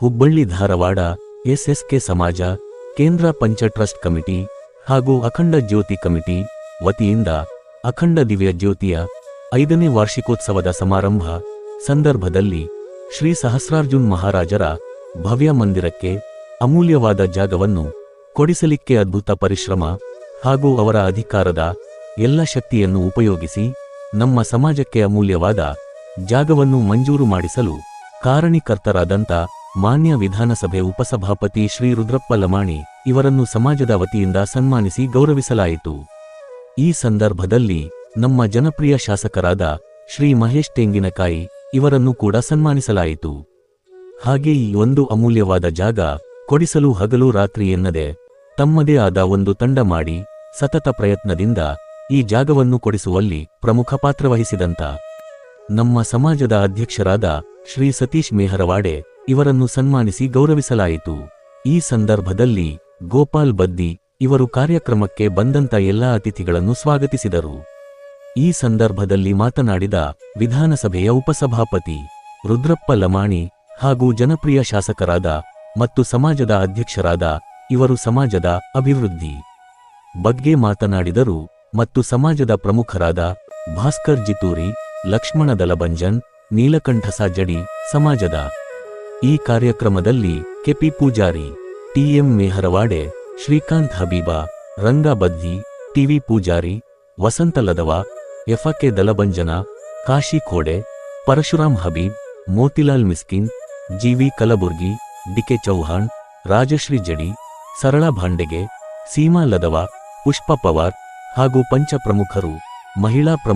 Hubballi Dharwad SSK ಸಮಾಜ, ಕೇಂದ್ರ ಪಂಚ ಟ್ರಸ್ಟ್ ಕಮಿಟಿ ಹಾಗೂ ಅಖಂಡ ಜ್ಯೋತಿ ಕಮಿಟಿ ವತಿಯಿಂದ ಅಖಂಡ ದಿವ್ಯ ಜ್ಯೋತಿಯ ಐದನೇ ವಾರ್ಷಿಕೋತ್ಸವದ ಸಮಾರಂಭ ಸಂದರ್ಭದಲ್ಲಿ ಶ್ರೀ ಸಹಸ್ರಾರ್ಜುನ್ ಮಹಾರಾಜರ ಭವ್ಯ ಮಂದಿರಕ್ಕೆ ಅಮೂಲ್ಯವಾದ ಜಾಗವನ್ನು ಕೊಡಿಸಲಿಕ್ಕೆ ಅದ್ಭುತ ಪರಿಶ್ರಮ ಹಾಗೂ ಅವರ ಅಧಿಕಾರದ ಎಲ್ಲ ಶಕ್ತಿಯನ್ನು ಉಪಯೋಗಿಸಿ ನಮ್ಮ ಸಮಾಜಕ್ಕೆ ಅಮೂಲ್ಯವಾದ ಜಾಗವನ್ನು ಮಂಜೂರು ಮಾಡಿಸಲು ಕಾರಣೀಕರ್ತರಾದಂಥ ಮಾನ್ಯ ವಿಧಾನಸಭೆ ಉಪಸಭಾಪತಿ ಶ್ರೀ ರುದ್ರಪ್ಪ ಲಮಾಣಿ ಇವರನ್ನು ಸಮಾಜದ ವತಿಯಿಂದ ಸನ್ಮಾನಿಸಿ ಗೌರವಿಸಲಾಯಿತು. ಈ ಸಂದರ್ಭದಲ್ಲಿ ನಮ್ಮ ಜನಪ್ರಿಯ ಶಾಸಕರಾದ ಶ್ರೀ ಮಹೇಶ್ ತೆಂಗಿನಕಾಯಿ ಇವರನ್ನು ಕೂಡ ಸನ್ಮಾನಿಸಲಾಯಿತು. ಹಾಗೆ ಈ ಒಂದು ಅಮೂಲ್ಯವಾದ ಜಾಗ ಕೊಡಿಸಲು ಹಗಲು ರಾತ್ರಿ ಎನ್ನದೆ ತಮ್ಮದೇ ಆದ ಒಂದು ತಂಡ ಮಾಡಿ ಸತತ ಪ್ರಯತ್ನದಿಂದ ಈ ಜಾಗವನ್ನು ಕೊಡಿಸುವಲ್ಲಿ ಪ್ರಮುಖ ಪಾತ್ರವಹಿಸಿದಂತ ನಮ್ಮ ಸಮಾಜದ ಅಧ್ಯಕ್ಷರಾದ ಶ್ರೀ ಸತೀಶ್ ಮೇಹರವಾಡೆ ಇವರನ್ನು ಸನ್ಮಾನಿಸಿ ಗೌರವಿಸಲಾಯಿತು. ಈ ಸಂದರ್ಭದಲ್ಲಿ ಗೋಪಾಲ್ ಬದ್ದಿ ಇವರು ಕಾರ್ಯಕ್ರಮಕ್ಕೆ ಬಂದಂತ ಎಲ್ಲಾ ಅತಿಥಿಗಳನ್ನು ಸ್ವಾಗತಿಸಿದರು. ಈ ಸಂದರ್ಭದಲ್ಲಿ ಮಾತನಾಡಿದ ವಿಧಾನಸಭೆಯ ಉಪಸಭಾಪತಿ ರುದ್ರಪ್ಪ ಲಮಾಣಿ ಹಾಗೂ ಜನಪ್ರಿಯ ಶಾಸಕರಾದ ಮತ್ತು ಸಮಾಜದ ಅಧ್ಯಕ್ಷರಾದ ಇವರು ಸಮಾಜದ ಅಭಿವೃದ್ಧಿ ಬಗ್ಗೆ ಮಾತನಾಡಿದರು ಮತ್ತು ಸಮಾಜದ ಪ್ರಮುಖರಾದ ಭಾಸ್ಕರ್ ಜಿತೂರಿ ಲಕ್ಷ್ಮಣ ದಲಬಂಜನ್ ನೀಲಕಂಠ ಸಾಜಡಿ ಸಮಾಜದ ಈ ಕಾರ್ಯಕ್ರಮದಲ್ಲಿ KP Poojari TM Meharwade, Shrikanth Habiba, Ranga TV Poojari, Vasanta Ladava, ಎಫಕೆ ದಲಬಂಜನ ಕಾಶಿ ಖೋಡೆ ಪರಶುರಾಮ್ ಹಬೀಬ್, ಮೋತಿಲಾಲ್ ಮಿಸ್ಕಿನ್, ಜಿವಿ ಕಲಬುರ್ಗಿ, ಡಿಕೆ ಚೌಹಾಣ್, ರಾಜಶ್ರೀ ಜಡಿ, ಸರಳ ಭಾಂಡೆಗೆ, ಸೀಮಾ ಲದವ, ಪುಷ್ಪ ಪವಾರ್ ಹಾಗೂ ಪಂಚ ಪ್ರಮುಖರು, ಮಹಿಳಾ ಪ್ರಮುಖ